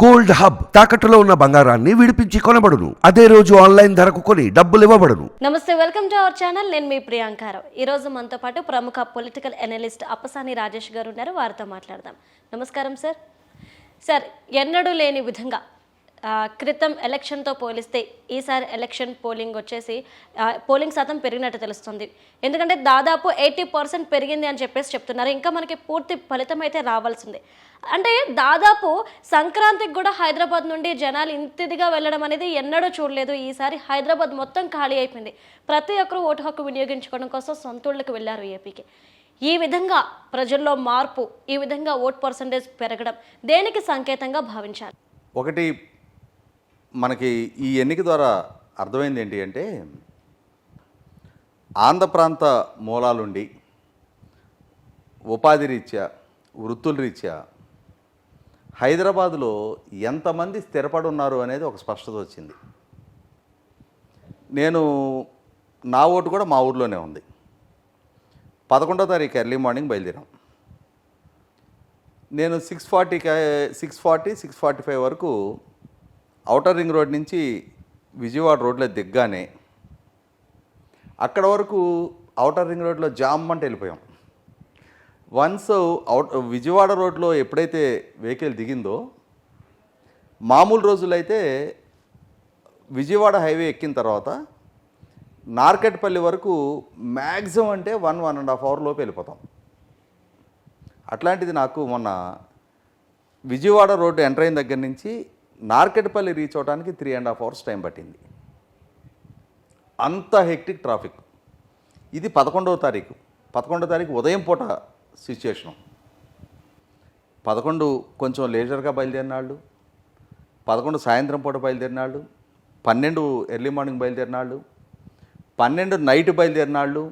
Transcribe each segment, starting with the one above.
Gold hub తాకట్టులో ఉన్న బంగారాన్ని విడిపించి కొనబడును. అదే రోజు ఆన్లైన్ ధరకు కొని డబ్బులు ఇవ్వబడును. నమస్తే వెల్కమ్ టు అవర్ ఛానల్. నేను మీ ప్రియాంకారావు ఈ రోజు మనతో పాటు ప్రముఖ పొలిటికల్ ఎనలిస్ట్ అప్పసాని రాజేష్ గారు ఉన్నారు. వారితో మాట్లాడదాం. నమస్కారం సార్. సార్ ఎన్నడూ లేని విధంగా క్రితం ఎలక్షన్తో పోలిస్తే ఈసారి ఎలక్షన్ పోలింగ్ వచ్చేసి పోలింగ్ శాతం పెరిగినట్టు తెలుస్తుంది. ఎందుకంటే దాదాపు ఎయిటీ పర్సెంట్ పెరిగింది అని చెప్పేసి చెప్తున్నారు. ఇంకా మనకి పూర్తి ఫలితం అయితే రావాల్సిందే. అంటే దాదాపు సంక్రాంతికి కూడా హైదరాబాద్ నుండి జనాలు ఇంతిదిగా వెళ్ళడం అనేది ఎన్నడూ చూడలేదు. ఈసారి హైదరాబాద్ మొత్తం ఖాళీ అయిపోయింది. ప్రతి ఒక్కరూ ఓటు హక్కు వినియోగించుకోవడం కోసం సొంతూళ్ళకి వెళ్ళారు ఏపీకి. ఈ విధంగా ప్రజల్లో మార్పు ఈ విధంగా ఓట్ పర్సంటేజ్ పెరగడం దేనికి సంకేతంగా భావించాలి? ఒకటి మనకి ఈ ఎన్నిక ద్వారా అర్థమైంది ఏంటి అంటే ఆంధ్ర ప్రాంత మూలాలుండి ఉపాధి రీత్యా వృత్తుల రీత్యా హైదరాబాదులో ఎంతమంది స్థిరపడి ఉన్నారు అనేది ఒక స్పష్టత వచ్చింది. నేను నా ఓటు కూడా మా ఊర్లోనే ఉంది. పదకొండో తారీఖు ఎర్లీ మార్నింగ్ బయలుదేరాం. నేను సిక్స్ ఫార్టీకి six forty six forty five వరకు అవుటర్ రింగ్ రోడ్ నుంచి విజయవాడ రోడ్లో దిగ్గానే అక్కడ వరకు అవుటర్ రింగ్ రోడ్లో జామ్ అంటే వెళ్ళిపోయాం. వన్స్ అవుట్ విజయవాడ రోడ్లో ఎప్పుడైతే వెహికల్ దిగిందో మామూలు రోజులైతే విజయవాడ హైవే ఎక్కిన తర్వాత నార్కెట్పల్లి వరకు మ్యాక్సిమం అంటే వన్ వన్ అండ్ హాఫ్ అవర్లోపు వెళ్ళిపోతాం. అట్లాంటిది నాకు మొన్న విజయవాడ రోడ్డు ఎంటర్ అయిన దగ్గర నుంచి నార్కెట్పల్లి రీచ్ అవడానికి three and half hours time పట్టింది. అంత హెక్టిక్ ట్రాఫిక్ ఇది పదకొండవ తారీఖు. పదకొండవ తారీఖు ఉదయం పూట సిచ్యుయేషను పదకొండు కొంచెం లేజర్గా బయలుదేరిన వాళ్ళు పదకొండు సాయంత్రం పూట బయలుదేరిన వాళ్ళు పన్నెండు ఎర్లీ మార్నింగ్ బయలుదేరిన వాళ్ళు పన్నెండు నైట్ బయలుదేరిన వాళ్ళు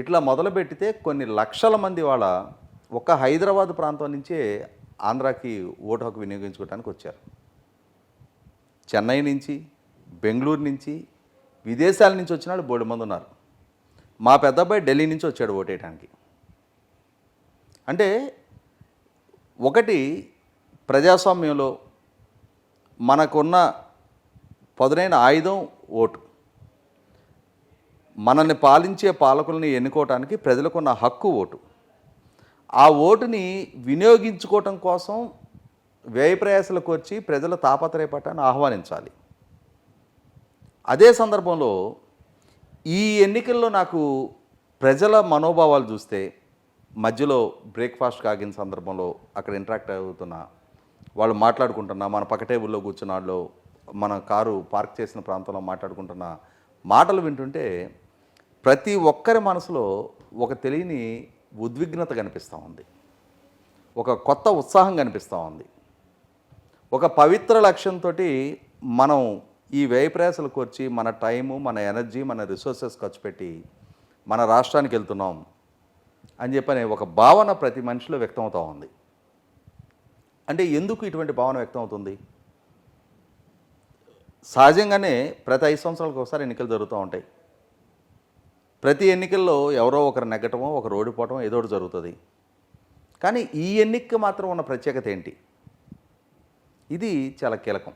ఇట్లా మొదలు పెట్టితే కొన్ని లక్షల మంది వాళ్ళ ఒక హైదరాబాద్ ప్రాంతం నుంచే ఆంధ్రాకి ఓటు హక్కు వినియోగించుకోవడానికి వచ్చారు. చెన్నై నుంచి బెంగళూరు నుంచి విదేశాల నుంచి వచ్చిన వాళ్ళు బోడు మంది ఉన్నారు. మా పెద్దబ్బాయి ఢిల్లీ నుంచి వచ్చాడు ఓటేయడానికి అంటే ఒకటి ప్రజాస్వామ్యంలో మనకున్న పదునైన ఆయుధం ఓటు. మనల్ని పాలించే పాలకుల్ని ఎన్నుకోవటానికి ప్రజలకున్న హక్కు ఓటు. ఆ ఓటుని వినియోగించుకోవటం కోసం వ్యయ ప్రయాసలకు వచ్చి ప్రజల తాపత్రయపట్టాన్ని ఆహ్వానించాలి. అదే సందర్భంలో ఈ ఎన్నికల్లో నాకు ప్రజల మనోభావాలు చూస్తే మధ్యలో బ్రేక్ఫాస్ట్ కాగిన సందర్భంలో అక్కడ ఇంటరాక్ట్ అవుతున్నా వాళ్ళు మాట్లాడుకుంటున్నా మన పక్క టేబుల్లో కూర్చున్న వాళ్ళు మన కారు పార్క్ చేసిన ప్రాంతంలో మాట్లాడుకుంటున్న మాటలు వింటుంటే ప్రతి ఒక్కరి మనసులో ఒక తెలియని ఉద్విగ్నత కనిపిస్తూ ఉంది. ఒక కొత్త ఉత్సాహం కనిపిస్తూ ఉంది. ఒక పవిత్ర లక్ష్యంతో మనం ఈ వ్యయ ప్రయాసలకు వచ్చి మన టైము మన ఎనర్జీ మన రిసోర్సెస్ ఖర్చు పెట్టి మన రాష్ట్రానికి వెళ్తున్నాం అని చెప్పని ఒక భావన ప్రతి మనిషిలో వ్యక్తమవుతూ ఉంది. అంటే ఎందుకు ఇటువంటి భావన వ్యక్తం అవుతుంది సహజంగానే ప్రతి ఐదు సంవత్సరాలకు ఒకసారి ఎన్నికలు జరుగుతూ ఉంటాయి. ప్రతి ఎన్నికల్లో ఎవరో ఒకరు నెగ్గటమో ఒకరు ఓడిపోవటమో ఏదో ఒకటి జరుగుతుంది. కానీ ఈ ఎన్నికకి మాత్రం ఉన్న ప్రత్యేకత ఏంటి? ఇది చాలా కీలకం.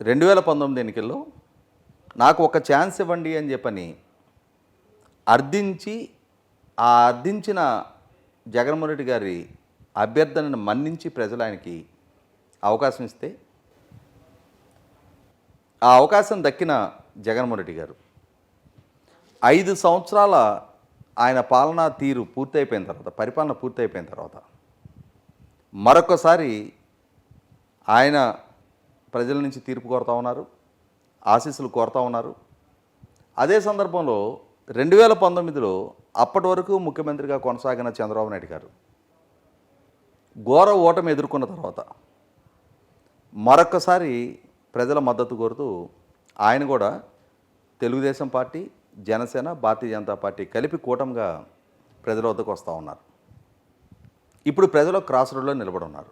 రెండు వేల పంతొమ్మిది ఎన్నికల్లో నాకు ఒక ఛాన్స్ ఇవ్వండి అని చెప్పని అర్థించి ఆ అర్థించిన జగన్మోహన్ రెడ్డి గారి అభ్యర్థనను మన్నించి ప్రజలు ఆయనకి అవకాశం ఇస్తే ఆ అవకాశం దక్కిన జగన్మోహన్ రెడ్డి గారు. ఐదు సంవత్సరాల ఆయన పాలనా తీరు పూర్తయిపోయిన తర్వాత పరిపాలన పూర్తయిపోయిన తర్వాత మరొకసారి ఆయన ప్రజల నుంచి తీర్పు కోరుతా ఉన్నారు ఆశీస్సులు కోరుతా ఉన్నారు. అదే సందర్భంలో రెండు వేల పంతొమ్మిదిలో అప్పటి వరకు ముఖ్యమంత్రిగా కొనసాగిన చంద్రబాబు నాయుడు గారు ఘోర ఓటమి ఎదుర్కొన్న తర్వాత మరొక్కసారి ప్రజల మద్దతు కోరుతూ ఆయన కూడా తెలుగుదేశం పార్టీ జనసేన భారతీయ జనతా పార్టీ కలిపి కూటమిగా ప్రజల వద్దకు వస్తూ ఉన్నారు. ఇప్పుడు ప్రజలు క్రాస్ రోడ్లో నిలబడి ఉన్నారు.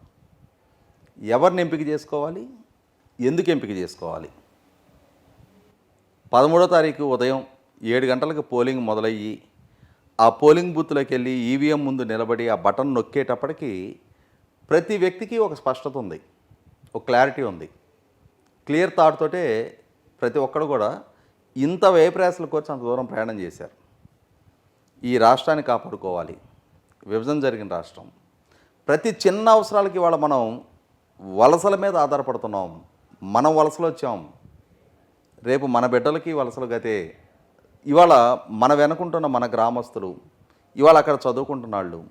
ఎవరిని ఎంపిక చేసుకోవాలి? ఎందుకు ఎంపిక చేసుకోవాలి? పదమూడో తారీఖు ఉదయం ఏడు గంటలకు పోలింగ్ మొదలయ్యి ఆ పోలింగ్ బూత్లోకి వెళ్ళి ఈవీఎం ముందు నిలబడి ఆ బటన్ నొక్కేటప్పటికి ప్రతి వ్యక్తికి ఒక స్పష్టత ఉంది ఒక క్లారిటీ ఉంది. క్లియర్ థాట్ తోటే ప్రతి ఒక్కడు కూడా ఇంత వ్యయప్రయాసలకు వచ్చి అంత దూరం ప్రయాణం చేశారు. ఈ రాష్ట్రాన్ని కాపాడుకోవాలి. విభజన జరిగిన రాష్ట్రం. ప్రతి చిన్న అవసరాలకి వాళ్ళ మనం వలసల మీద ఆధారపడుతున్నాం. మనం వలసలు వచ్చాం. రేపు మన బిడ్డలకి వలసలు గతే. ఇవాళ మన వెనుకుంటున్న మన గ్రామస్తులు ఇవాళ అక్కడ చదువుకుంటున్న వాళ్ళు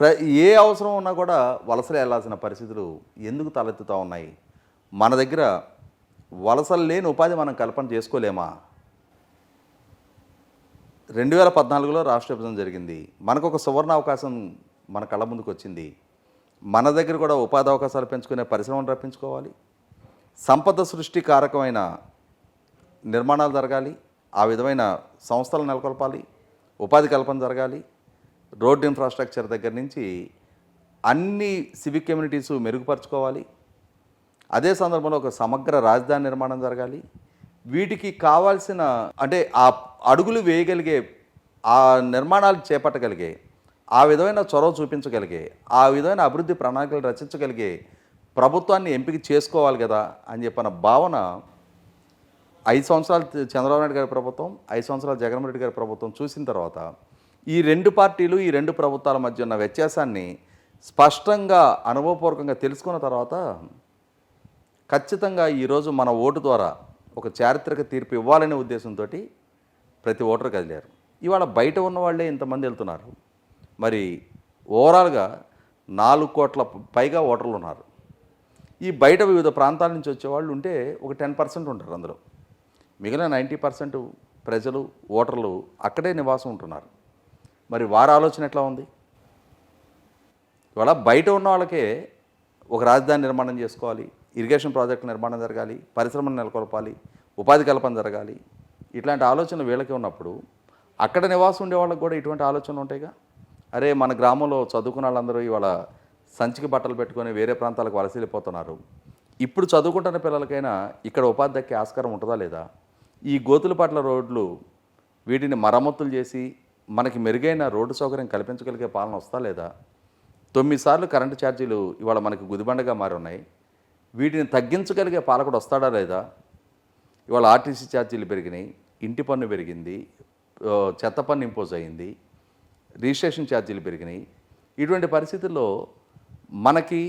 ప్ర ఏ అవసరం ఉన్నా కూడా వలసలు వెళ్ళాల్సిన పరిస్థితులు ఎందుకు తలెత్తుతూ ఉన్నాయి? మన దగ్గర వలసలు లేని ఉపాధి మనం కల్పన చేసుకోలేమా? రెండు వేల పద్నాలుగులో రాష్ట్ర విభజన జరిగింది. మనకు ఒక సువర్ణ అవకాశం మన కళ్ళ ముందుకు వచ్చింది మన దగ్గర కూడా ఉపాధి అవకాశాలు పెంచుకునే పరిశ్రమను రప్పించుకోవాలి. సంపద సృష్టి కారకమైన నిర్మాణాలు జరగాలి. ఆ విధమైన సంస్థలు నెలకొల్పాలి. ఉపాధి కల్పన జరగాలి. రోడ్ ఇన్ఫ్రాస్ట్రక్చర్ దగ్గర నుంచి అన్ని సివిక్ కమ్యూనిటీస్ మెరుగుపరచుకోవాలి. అదే సందర్భంలో ఒక సమగ్ర రాజధాని నిర్మాణం జరగాలి. వీటికి కావాల్సిన అంటే ఆ అడుగులు వేయగలిగే ఆ నిర్మాణాలు చేపట్టగలిగే ఆ విధమైన చొరవ చూపించగలిగే ఆ విధమైన అభివృద్ధి ప్రణాళికలు రచించగలిగే ప్రభుత్వాన్ని ఎంపిక చేసుకోవాలి కదా అని చెప్పిన భావన ఐదు సంవత్సరాలు చంద్రబాబు నాయుడు గారి ప్రభుత్వం ఐదు సంవత్సరాలు జగన్మోహన్ రెడ్డి గారి ప్రభుత్వం చూసిన తర్వాత ఈ రెండు పార్టీలు ఈ రెండు ప్రభుత్వాల మధ్య ఉన్న వ్యత్యాసాన్ని స్పష్టంగా అనుభవపూర్వకంగా తెలుసుకున్న తర్వాత ఖచ్చితంగా ఈరోజు మన ఓటు ద్వారా ఒక చారిత్రక తీర్పు ఇవ్వాలనే ఉద్దేశంతో ప్రతి ఓటరు కదిలారు. ఇవాళ బయట ఉన్న వాళ్ళే ఇంతమంది వెళ్తున్నారు. మరి ఓవరాల్గా నాలుగు కోట్ల పైగా ఓటర్లు ఉన్నారు. ఈ బయట వివిధ ప్రాంతాల నుంచి వచ్చే వాళ్ళు ఉంటే ఒక టెన్ పర్సెంట్ ఉంటారు అందులో. మిగిలిన నైంటీ పర్సెంట్ ప్రజలు ఓటర్లు అక్కడే నివాసం ఉంటున్నారు. మరి వారి ఆలోచన ఎట్లా ఉంది? ఇవాళ బయట ఉన్న వాళ్ళకే ఒక రాజధాని నిర్మాణం చేసుకోవాలి ఇరిగేషన్ ప్రాజెక్టుల నిర్మాణం జరగాలి పరిశ్రమను నెలకొల్పాలి ఉపాధి కల్పన జరగాలి. ఇట్లాంటి ఆలోచనలు వీళ్ళకి ఉన్నప్పుడు అక్కడ నివాసం ఉండే వాళ్ళకి కూడా ఇటువంటి ఆలోచనలు ఉంటాయిగా? అరే మన గ్రామంలో చదువుకున్న వాళ్ళందరూ ఇవాళ సంచికి బట్టలు పెట్టుకొని వేరే ప్రాంతాలకు వలస వెళ్ళిపోతున్నారు ఇప్పుడు చదువుకుంటున్న పిల్లలకైనా ఇక్కడ ఉపాధి దక్కే ఆస్కారం ఉంటుందా లేదా? ఈ గోతులపట్ల రోడ్లు వీటిని మరమ్మతులు చేసి మనకి మెరుగైన రోడ్డు సౌకర్యం కల్పించగలిగే పాలన వస్తా లేదా? తొమ్మిది సార్లు కరెంటు ఛార్జీలు ఇవాళ మనకి గుదిబండగా మారి ఉన్నాయి వీటిని తగ్గించగలిగే పాలకుడు వస్తాడా లేదా? ఇవాళ ఆర్టీసీ ఛార్జీలు పెరిగినాయి ఇంటి పన్ను పెరిగింది చెత్త పన్ను ఇంపోజ్ అయింది రిజిస్ట్రేషన్ ఛార్జీలు పెరిగినాయి. ఇటువంటి పరిస్థితుల్లో మనకి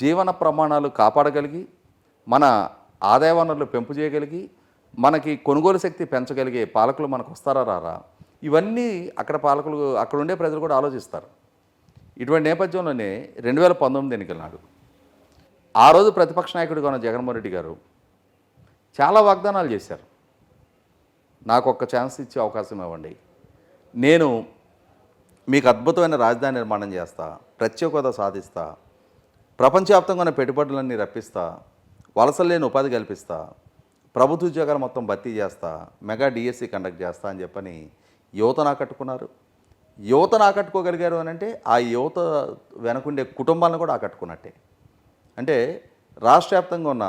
జీవన ప్రమాణాలు కాపాడగలిగి మన ఆదాయ వనరులు పెంపు చేయగలిగి మనకి కొనుగోలు శక్తి పెంచగలిగే పాలకులు మనకు వస్తారా రారా? ఇవన్నీ అక్కడ పాలకులు అక్కడ ఉండే ప్రజలు కూడా ఆలోచిస్తారు. ఇటువంటి నేపథ్యంలోనే రెండు వేల పంతొమ్మిది ఎన్నికల నాడు ఆ రోజు ప్రతిపక్ష నాయకుడిగా ఉన్న జగన్మోహన్ రెడ్డి గారు చాలా వాగ్దానాలు చేశారు. నాకు ఒక్క ఛాన్స్ ఇచ్చే అవకాశం ఇవ్వండి. నేను మీకు అద్భుతమైన రాజధాని నిర్మాణం చేస్తా ప్రత్యేకత సాధిస్తా ప్రపంచవ్యాప్తంగా ఉన్న పెట్టుబడులన్నీ రప్పిస్తా వలసలేని లేని ఉపాధి కల్పిస్తా ప్రభుత్వ ఉద్యోగాలు మొత్తం భర్తీ చేస్తా మెగా డిఎస్సి కండక్ట్ చేస్తా అని చెప్పని యువతను ఆకట్టుకున్నారు. యువతను ఆకట్టుకోగలిగారు అని అంటే ఆ యువత వెనకుండే కుటుంబాలను కూడా ఆకట్టుకున్నట్టే. అంటే రాష్ట్ర వ్యాప్తంగా ఉన్న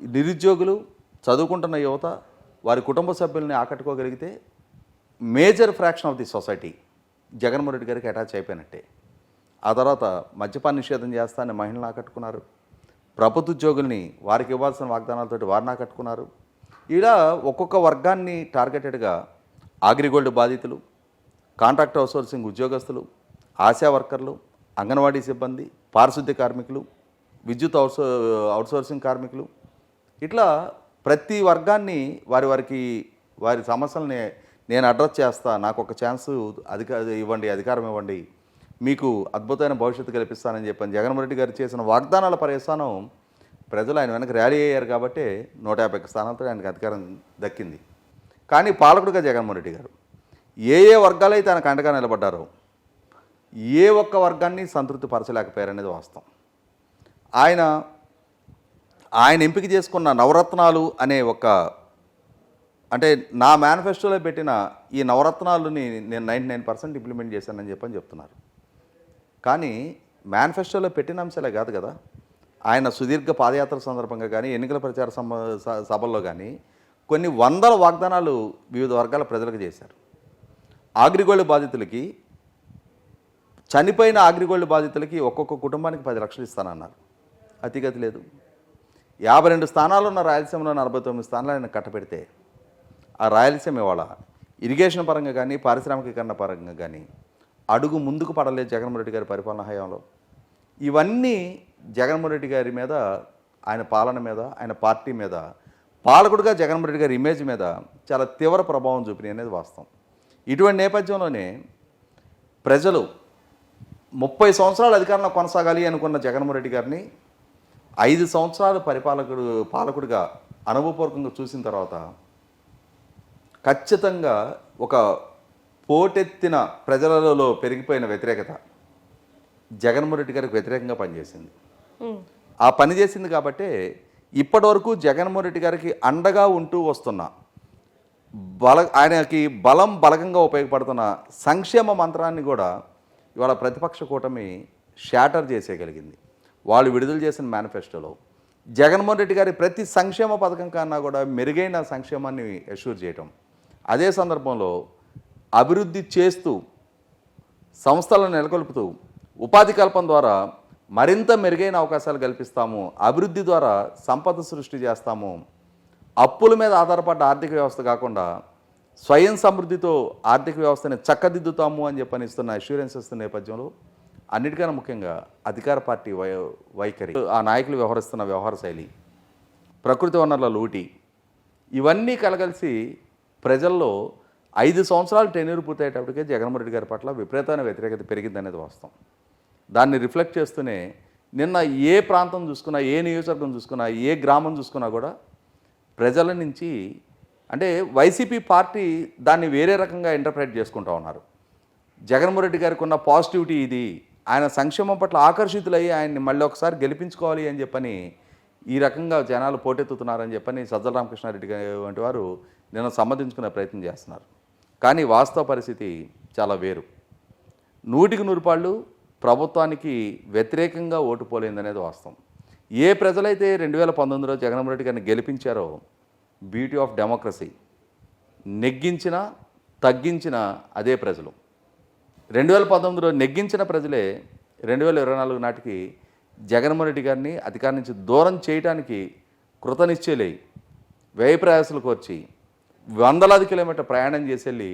నిరుద్యోగులు చదువుకుంటున్న యువత వారి కుటుంబ సభ్యుల్ని ఆకట్టుకోగలిగితే major fraction of the society Jaganmohan Reddy garu attach అయిపోయినట్టే. ఆ తర్వాత మద్యపాన నిషేధం చేస్తానని మహిళలు ఆకట్టుకున్నారు. ప్రభుత్వ ఉద్యోగుల్ని వారికి ఇవ్వాల్సిన వాగ్దానాలతోటి వారిని ఆకట్టుకున్నారు. ఇలా ఒక్కొక్క వర్గాన్ని టార్గెటెడ్గా ఆగ్రిగోల్డ్ బాధితులు కాంట్రాక్ట్ అవుట్సోర్సింగ్ ఉద్యోగస్తులు ఆశా వర్కర్లు అంగన్వాడీ సిబ్బంది పారిశుద్ధ్య కార్మికులు విద్యుత్ అవుట్సో అవుట్సోర్సింగ్ కార్మికులు. ఇట్లా ప్రతి వర్గాన్ని వారి వారికి వారి సమస్యల్ని నేను అడ్రస్ చేస్తా నాకు ఒక ఛాన్స్ అధిక ఇవ్వండి అధికారం ఇవ్వండి మీకు అద్భుతమైన భవిష్యత్తు కల్పిస్తానని చెప్పని జగన్మోహన్ రెడ్డి గారు చేసిన వాగ్దానాల పర్యవసానం ప్రజలు ఆయన వెనక ర్యాలీ అయ్యారు కాబట్టి నూట యాభై స్థానాలతో ఆయనకు అధికారం దక్కింది. కానీ పాలకుడుగా జగన్మోహన్ రెడ్డి గారు ఏ ఏ వర్గాలైతే ఆయన అండగా నిలబడ్డారో ఏ ఒక్క వర్గాన్ని సంతృప్తి పరచలేకపోయారనేది వాస్తవం. ఆయన ఆయన ఎంపిక చేసుకున్న నవరత్నాలు అనే ఒక అంటే నా మేనిఫెస్టోలో పెట్టిన ఈ నవరత్నాలని నేను నైంటీ నైన్ పర్సెంట్ ఇంప్లిమెంట్ చేశానని చెప్పని చెప్తున్నారు. కానీ మేనిఫెస్టోలో పెట్టిన అంశాలే కాదు కదా. ఆయన సుదీర్ఘ పాదయాత్ర సందర్భంగా కానీ ఎన్నికల ప్రచార సమ స- సభల్లో కానీ కొన్ని వందల వాగ్దానాలు వివిధ వర్గాల ప్రజలకు చేశారు. ఆగ్రిగోల్డ్ బాధితులకి చనిపోయిన ఆగ్రిగోల్డ్ బాధితులకి ఒక్కొక్క కుటుంబానికి పది లక్షలు ఇస్తానన్నారు. అతిగతి లేదు. యాభై రెండు స్థానాలు ఉన్న రాయలసీమలో నలభై తొమ్మిది స్థానాలు ఆయన కట్టపెడితే ఆ రాయలసీమ ఇవాళ ఇరిగేషన్ పరంగా కానీ పారిశ్రామికీకరణ పరంగా కానీ అడుగు ముందుకు పడలేదు జగన్మోహన్ రెడ్డి గారి పరిపాలన హయాంలో. ఇవన్నీ జగన్మోహన్ రెడ్డి గారి మీద ఆయన పాలన మీద ఆయన పార్టీ మీద పాలకుడుగా జగన్మోహన్ రెడ్డి గారి ఇమేజ్ మీద చాలా తీవ్ర ప్రభావం చూపినాయి అనేది వాస్తవం. ఇటువంటి నేపథ్యంలోనే ప్రజలు ముప్పై సంవత్సరాలు అధికారంలో కొనసాగాలి అనుకున్న జగన్మోహన్ రెడ్డి గారిని ఐదు సంవత్సరాలు పరిపాలకుడు పాలకుడిగా అనుభవపూర్వకంగా చూసిన తర్వాత ఖచ్చితంగా ఒక పోటెత్తిన ప్రజలలో పెరిగిపోయిన వ్యతిరేకత జగన్మోహన్ రెడ్డి గారికి వ్యతిరేకంగా పనిచేసింది. ఆ పని చేసింది కాబట్టే ఇప్పటివరకు జగన్మోహన్ రెడ్డి గారికి అండగా ఉంటూ వస్తున్న బల ఆయనకి బలం బలగంగా ఉపయోగపడుతున్న సంక్షేమ మంత్రాన్ని కూడా ఇవాళ ప్రతిపక్ష కూటమి షాటర్ చేసేయగలిగింది. వాళ్ళు విడుదల చేసిన మేనిఫెస్టోలో జగన్మోహన్ రెడ్డి గారి ప్రతి సంక్షేమ పథకం కన్నా కూడా మెరుగైన సంక్షేమాన్ని అష్యూర్ చేయటం. అదే సందర్భంలో అభివృద్ధి చేస్తూ సంస్థలను నెలకొల్పుతూ ఉపాధి కల్పన ద్వారా మరింత మెరుగైన అవకాశాలు కల్పిస్తాము అభివృద్ధి ద్వారా సంపద సృష్టి చేస్తాము. అప్పుల మీద ఆధారపడ్డ ఆర్థిక వ్యవస్థ కాకుండా స్వయం సమృద్ధితో ఆర్థిక వ్యవస్థని చక్కదిద్దుతాము అని చెప్పని ఇస్తున్న అష్యూరెన్సెస్ నేపథ్యంలో అన్నిటికన్నా ముఖ్యంగా అధికార పార్టీ వై వైఖరి. ఆ నాయకులు వ్యవహరిస్తున్న వ్యవహార శైలి ప్రకృతి వనరుల లూటి ఇవన్నీ కలగలిసి ప్రజల్లో ఐదు సంవత్సరాలు టెన్యూర్ పూర్తయ్యేటప్పటికే జగన్మోహన్ రెడ్డి గారి పట్ల విపరీతమైన వ్యతిరేకత పెరిగిందనేది వాస్తవం. దాన్ని రిఫ్లెక్ట్ చేస్తూనే నిన్న ఏ ప్రాంతం చూసుకున్నా ఏ నియోజకవర్గం చూసుకున్నా ఏ గ్రామం చూసుకున్నా కూడా ప్రజల నుంచి అంటే వైసీపీ పార్టీ దాన్ని వేరే రకంగా ఇంటర్ప్రెట్ చేసుకుంటా ఉన్నారు. జగన్మోహన్ రెడ్డి గారికి ఉన్న పాజిటివిటీ ఇది. ఆయన సంక్షేమం పట్ల ఆకర్షితులయ్యి ఆయన్ని మళ్ళీ ఒకసారి గెలిపించుకోవాలి అని చెప్పని ఈ రకంగా జనాలు పోటెత్తుతున్నారని చెప్పని సజ్జల రామకృష్ణారెడ్డి గారి వంటి వారు నిన్న సంబంధించుకునే ప్రయత్నం చేస్తున్నారు. కానీ వాస్తవ పరిస్థితి చాలా వేరు. నూటికి నూరుపాళ్ళు ప్రభుత్వానికి వ్యతిరేకంగా ఓటు పోలేదనేది వాస్తవం. ఏ ప్రజలైతే రెండు వేల పంతొమ్మిదిలో జగన్మోహన్ రెడ్డి గారిని గెలిపించారో బ్యూటీ ఆఫ్ డెమోక్రసీ నెగ్గించిన తగ్గించిన అదే ప్రజలు. రెండు వేల పంతొమ్మిదిలో నెగ్గించిన ప్రజలే రెండు వేల ఇరవై నాలుగు నాటికి జగన్మోహన్ రెడ్డి గారిని అధికారం నుంచి దూరం చేయడానికి కృతనిశ్చయలై వ్యయ ప్రయాసాలకు వచ్చి వందలాది కిలోమీటర్ ప్రయాణం చేసి వెళ్ళి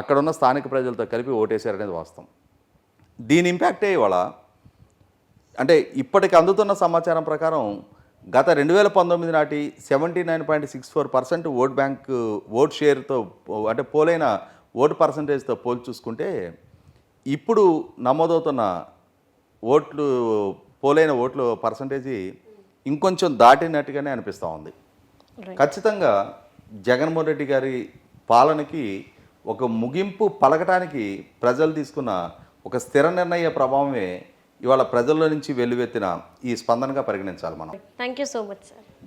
అక్కడున్న స్థానిక ప్రజలతో కలిపి ఓటేశారనేది వాస్తవం. దీని ఇంపాక్టే ఇవాళ అంటే ఇప్పటికి అందుతున్న సమాచారం ప్రకారం గత రెండు వేల పంతొమ్మిది నాటి seventy nine point six four percent vote bank vote షేర్తో అంటే పోలైన ఓటు పర్సంటేజ్తో పోల్చి చూసుకుంటే ఇప్పుడు నమోదవుతున్న ఓట్లు పోలైన ఓట్లు పర్సంటేజీ ఇంకొంచెం దాటినట్టుగానే అనిపిస్తూ ఉంది. ఖచ్చితంగా జగన్మోహన్ రెడ్డి గారి పాలనకి ఒక ముగింపు పలకటానికి ప్రజలు తీసుకున్న ఒక స్థిర నిర్ణయ ప్రభావమే ఇవాళ ప్రజల్లో నుంచి వెల్లువెత్తిన ఈ స్పందనగా పరిగణించాలి మనం. Thank you so much sir